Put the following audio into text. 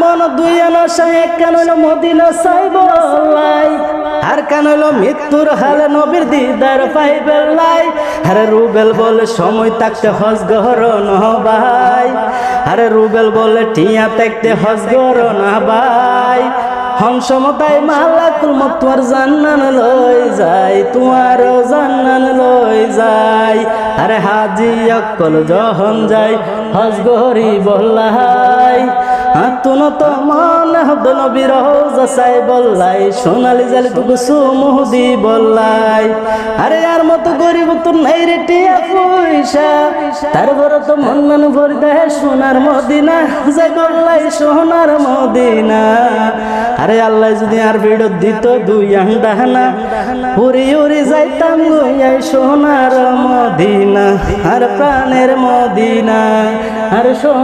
মন দুই আনসা এক কান হইল মদিনা সাইব আর কান হইল মৃত্যুর হালে নবীর দিদার পাইবেল লাই। আরে রুবেল বলে সময় থাকতে হজ গহর ভাই। আরে রুবেল বলে টিয়া থাকতে হজ গহর না ভাই। হংসমতাই মালাকুল মতোয়ার জান্নান লই যাই তোমার জান্নান লই যাই। আরে হাজি অকল যখন যাই, হজ গহরি বললাই তো হদ নবীর যাসাই বললাই। সোনালি জালি তুকু সুমুহদি বললাই। আরে আর মতো গরিব নাই রে টিয়া পয়সা। তারপর তো মন মন ভরি দেয় সোনার মদিনা। যাই বললাই সোনার মদিনা। আরে আল্লাহ যদি আর ভিড় দিত দুই আন্ডাহানা উড়ি উড়ি যাইতাম গইয়াই সোনার মদিনা। আর প্রাণের মদিনা। আর সোনার